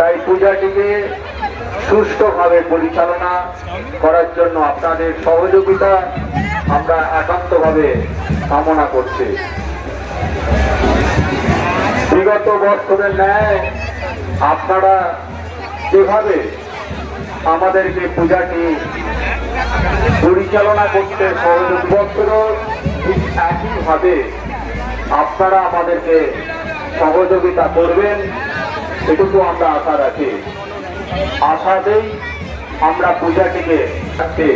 তাই পূজাটিকে সুষ্ঠুভাবে পরিচালনা করার জন্য আপনাদের সহযোগিতা আমরা একান্তভাবে কামনা করছি। বিগত বছরের ন্যায় আপনারা যেভাবে আমাদেরকে পূজাটি পরিচালনা করতে সহযোগী বছরও ঠিক একইভাবে আপনারা আমাদেরকে সহযোগিতা করবেন। এটুকু আমরা আশা রাখি। আশাতেই আমরা পূজাটিকে রাখতে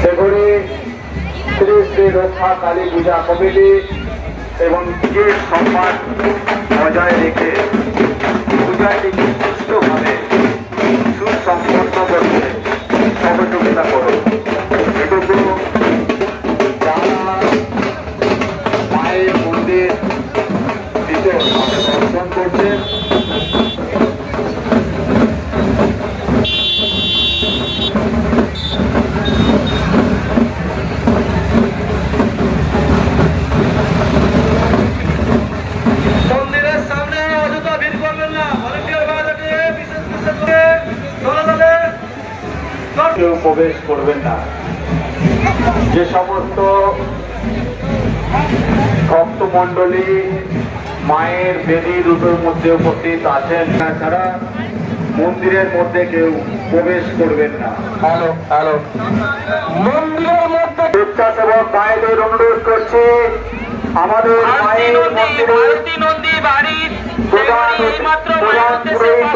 সেগুলি শ্রী শ্রী রক্ষা কালী পূজা কমিটি এবং নিজের সম্মান বজায় রেখে পূজাটিকে সুষ্ঠুভাবে সুসম্পন্ন করতে সহযোগিতা করুন। এটুকু যারা মায়ের মন্দির দর্শন করছেন কেউ প্রবেশ করবেন না। যে সমস্ত ভক্তমণ্ডলী মায়ের বেদি দুটোর মধ্যে উপস্থিত আছেন তাছাড়া মন্দিরের মধ্যে কেউ প্রবেশ করবেন না। Hello hello. মন্দিরের মধ্যে স্বেচ্ছাসেবক মায়েদের অনুরোধ করছি আমাদের মায়ের মন্দিরে প্রধান প্রধান পুরোহিত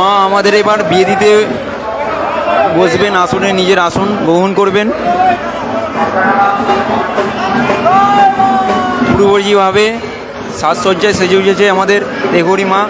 মা আমাদের এবার বিয়ে দিতে বসবেন, আসনে নিজের আসন গ্রহণ করবেন। পূর্বজীভাবে সাজসজ্জায় সেজে উঠেছে আমাদের দেহরি মা।